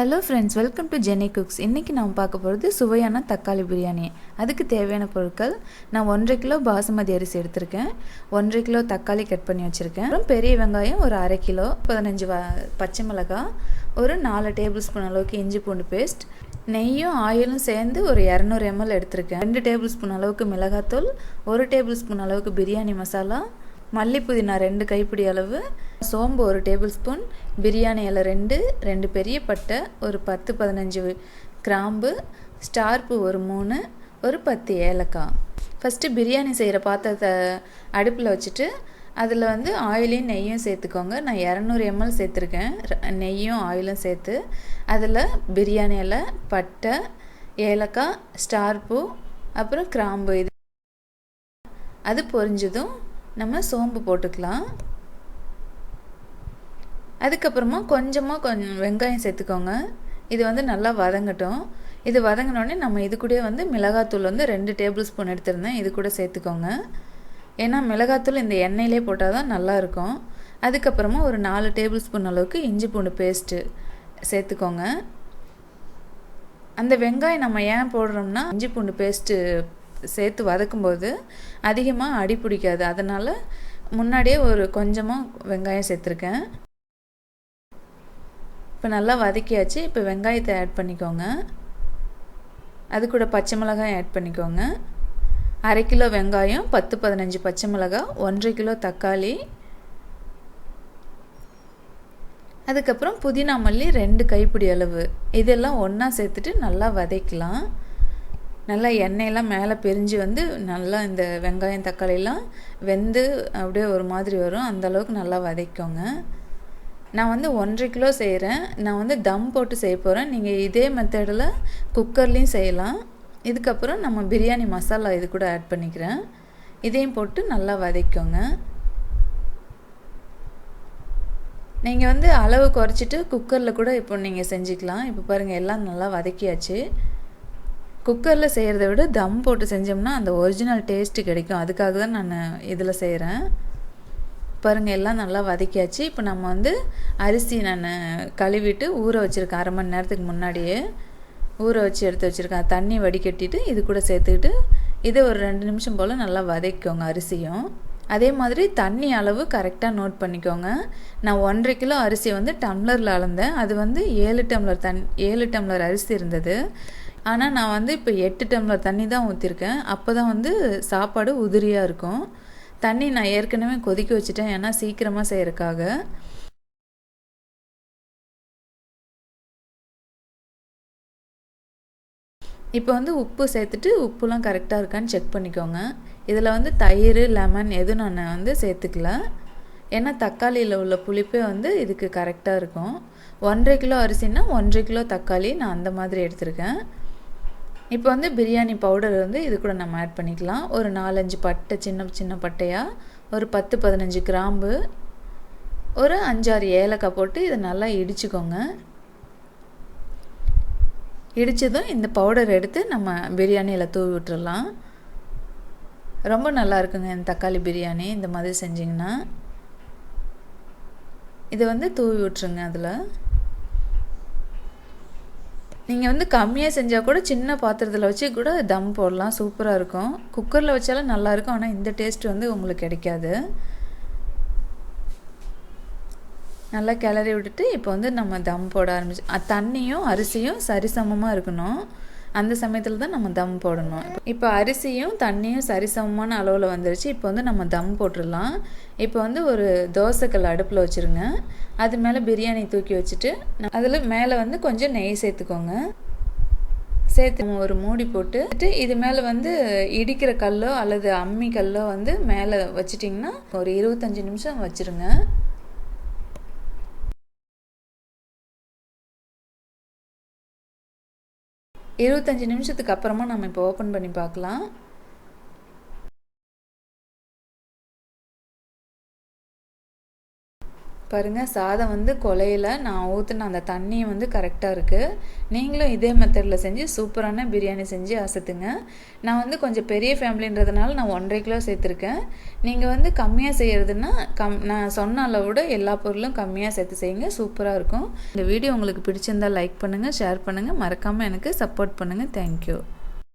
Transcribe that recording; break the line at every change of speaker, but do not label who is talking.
Hello friends welcome to Jeni cooks இன்றைக்கி நாம் பார்க்க போகிறது சுவையான தக்காளி பிரியாணி. அதுக்கு தேவையான பொருட்கள். நான் ஒன்றரை கிலோ பாசுமதி அரிசி எடுத்திருக்கேன். ஒன்றரை கிலோ தக்காளி கட் பண்ணி வச்சுருக்கேன். அப்புறம் பெரிய வெங்காயம் ஒரு அரை கிலோ பதினஞ்சு வ பச்சை மிளகாய் ஒரு நாலு டேபிள் ஸ்பூன் அளவுக்கு இஞ்சி பூண்டு பேஸ்ட் நெய்யும் ஆயிலும் சேர்ந்து ஒரு இரநூறு எம்எல் எடுத்திருக்கேன். ரெண்டு டேபிள் ஸ்பூன் அளவுக்கு மிளகாத்தூள் ஒரு டேபிள் ஸ்பூன் அளவுக்கு பிரியாணி மசாலா மல்லி புதினா ரெண்டு கைப்பிடி அளவு சோம்பு ஒரு டேபிள் ஸ்பூன் பிரியாணி இலை ரெண்டு ரெண்டு பெரிய பட்டை ஒரு பத்து பதினஞ்சு கிராம்பு ஸ்டார்ப்பு ஒரு மூணு ஒரு பத்து ஏலக்காய். ஃபஸ்ட்டு பிரியாணி செய்கிற பாத்திரத்தை அடுப்பில் வச்சுட்டு அதில் வந்து ஆயிலையும் நெய்யும் சேர்த்துக்கோங்க. நான் இரநூறு எம்எல் சேர்த்துருக்கேன். நெய்யும் ஆயிலும் சேர்த்து அதில் பிரியாணி இலை பட்டை ஏலக்காய் ஸ்டார்பூ அப்புறம் கிராம்பு இது. அது பொரிஞ்சதும் நம்ம சோம்பு போட்டுக்கலாம். அதுக்கப்புறமா கொஞ்சமாக கொஞ்சம் வெங்காயம் சேர்த்துக்கோங்க. இது வந்து நல்லா வதங்கட்டும். இது வதங்கினோடனே நம்ம இது கூட வந்து மிளகாத்தூள் வந்து ரெண்டு டேபிள் ஸ்பூன் எடுத்திருந்தேன். இது கூட சேர்த்துக்கோங்க. ஏன்னா மிளகாத்தூள் இந்த எண்ணெயிலே போட்டால் தான் நல்லாயிருக்கும் அதுக்கப்புறமா ஒரு நாலு டேபிள் ஸ்பூன் அளவுக்கு இஞ்சி பூண்டு பேஸ்ட்டு சேர்த்துக்கோங்க. அந்த வெங்காயம் நம்ம ஏன் போடுறோம்னா இஞ்சி பூண்டு பேஸ்ட்டு சேர்த்து வதக்கும்போது அதிகமாக அடி பிடிக்காது. அதனால் முன்னாடியே ஒரு கொஞ்சமாக வெங்காயம் சேர்த்துருக்கேன். இப்போ நல்லா வதக்கியாச்சு. இப்போ வெங்காயத்தை ஆட் பண்ணிக்கோங்க. அது கூட பச்சை மிளகாய் ஆட் பண்ணிக்கோங்க. அரை கிலோ வெங்காயம் பத்து பதினஞ்சு பச்சை மிளகாய் ஒன்றரை கிலோ தக்காளி. அதுக்கப்புறம் புதினா மல்லி ரெண்டு கைப்பிடி அளவு. இதெல்லாம் ஒன்றா சேர்த்துட்டு நல்லா வதக்கலாம். நல்லா எண்ணெயெல்லாம் மேலே பிரிஞ்சு வந்து நல்லா இந்த வெங்காயம் தக்காளிலாம் வெந்து அப்படியே ஒரு மாதிரி வரும். அந்தளவுக்கு நல்லா வதக்கோங்க நான் வந்து ஒன்றரை கிலோ செய்கிறேன் நான் வந்து தம் போட்டு செய்ய போகிறேன் நீங்கள் இதே மெத்தடில் குக்கர்லேயும் செய்யலாம். இதுக்கப்புறம் நம்ம பிரியாணி மசாலா இது கூட ஆட் பண்ணிக்கிறேன். இதையும் போட்டு நல்லா வதக்கோங்க நீங்கள் வந்து அளவு குறைச்சிட்டு குக்கரில் கூட இப்போ நீங்கள் செஞ்சுக்கலாம். இப்போ பாருங்கள் எல்லாம் நல்லா வதக்கியாச்சு. குக்கரில் செய்கிறத விட தம் போட்டு செஞ்சோம்னா அந்த ஒரிஜினல் டேஸ்ட்டு கிடைக்கும். அதுக்காக தான் நான் இதில் செய்கிறேன் பாருங்கள் எல்லாம் நல்லா வதக்கியாச்சு. இப்போ நம்ம வந்து அரிசி நான் கழுவிட்டு ஊற வச்சுருக்கேன். அரை மணி நேரத்துக்கு முன்னாடியே ஊற வச்சு எடுத்து வச்சுருக்கேன். தண்ணி வடிகட்டிட்டு இது கூட சேர்த்துக்கிட்டு இதை ஒரு ரெண்டு நிமிஷம் போல் நல்லா வதக்கிக்கோங்க அரிசியும். அதே மாதிரி தண்ணி அளவு கரெக்டாக நோட் பண்ணிக்கோங்க. நான் ஒன்றரை கிலோ அரிசி வந்து டம்ளரில் அளந்தேன். அது வந்து ஏழு டம்ளர் தண் ஏழு டம்ளர் அரிசி இருந்தது. ஆனால் நான் வந்து இப்போ எட்டு டம்ளர் தண்ணி தான் ஊற்றிருக்கேன் அப்போ தான் வந்து சாப்பாடு உதிரியாக இருக்கும். தண்ணி நான் ஏற்கனவே கொதிக்க வச்சுட்டேன். ஏன்னா சீக்கிரமாக செய்கிறதுக்காக இப்போ வந்து உப்பு சேர்த்துட்டு உப்புலாம் கரெக்டாக இருக்கான்னு செக் பண்ணிக்கோங்க. இதில் வந்து தயிர் லெமன் எதுவும் நான் வந்து சேர்த்துக்கல. ஏன்னா தக்காளியில் உள்ள புளிப்பே வந்து இதுக்கு கரெக்டாக இருக்கும். ஒன்றரை கிலோ அரிசின்னா ஒன்றரை கிலோ தக்காளி நான் அந்த மாதிரி எடுத்திருக்கேன். இப்போ வந்து பிரியாணி பவுடர் வந்து இது கூட நம்ம ஆட் பண்ணிக்கலாம். ஒரு நாலஞ்சு பட்டை சின்ன சின்ன பட்டையாக ஒரு பத்து பதினஞ்சு கிராம்பு. ஒரு அஞ்சாறு ஏலக்காய் போட்டு இதை நல்லா இடிச்சுக்கோங்க. இடித்ததும் இந்த பவுடர் எடுத்து நம்ம பிரியாணியில் தூவி விட்டுறலாம். ரொம்ப நல்லா இருக்குங்க இந்த தக்காளி பிரியாணி இந்த மாதிரி செஞ்சிங்கன்னா. இதை வந்து தூவி விட்டுருங்க அதில். நீங்கள் வந்து கம்மியாக செஞ்சால் கூட சின்ன பாத்திரத்தில் வச்சு கூட தம் போடலாம். சூப்பராக இருக்கும். குக்கரில் வச்சாலும் நல்லாயிருக்கும் ஆனால் இந்த டேஸ்ட் வந்து உங்களுக்கு கிடைக்காது. நல்லா கிளறி விட்டுட்டு இப்போ வந்து நம்ம தம் போட ஆரம்பிச்சு தண்ணியும் அரிசியும் சரிசமமாக இருக்கணும். அந்த சமயத்தில் தான் நம்ம தம் போடணும். இப்போ அரிசியும் தண்ணியும் சரிசமமான அளவில் வந்துருச்சு. இப்போ வந்து நம்ம தம் போட்டுடலாம். இப்போ வந்து ஒரு தோசைக்கல் அடுப்பில் வச்சுருங்க. அது மேலே பிரியாணி தூக்கி வச்சுட்டு அதில் மேலே வந்து கொஞ்சம் நெய் சேர்த்துக்கோங்க. சேர்த்து ஒரு மூடி போட்டு இது மேலே வந்து இடிக்கிற கல்லோ அல்லது அம்மி கல்லோ வந்து மேலே வச்சிட்டிங்கன்னா ஒரு இருபத்தஞ்சி நிமிஷம் வச்சுருங்க. இருபத்தஞ்சி நிமிஷத்துக்கு அப்புறமா நம்ம இப்போ ஓப்பன் பண்ணி பார்க்கலாம். பாருங்கள் சாதம் வந்து கொலையில் நான் ஊற்றின அந்த தண்ணி வந்து கரெக்டாக இருக்குது நீங்களும் இதே மெத்தடில் செஞ்சு சூப்பரான பிரியாணி செஞ்சு அசத்துங்க. நான் வந்து கொஞ்சம் பெரிய ஃபேமிலின்றதுனால நான் ஒன்றரை கிலோ சேர்த்துருக்கேன். நீங்கள் வந்து கம்மியாக செய்கிறதுனா கம் நான் சொன்ன அளவோட எல்லா பொருளும் கம்மியாக சேர்த்து செய்யுங்க சூப்பராக இருக்கும். இந்த வீடியோ உங்களுக்கு பிடிச்சிருந்தால் லைக் பண்ணுங்கள் ஷேர் பண்ணுங்கள் மறக்காமல் எனக்கு சப்போர்ட் பண்ணுங்கள் தேங்க்யூ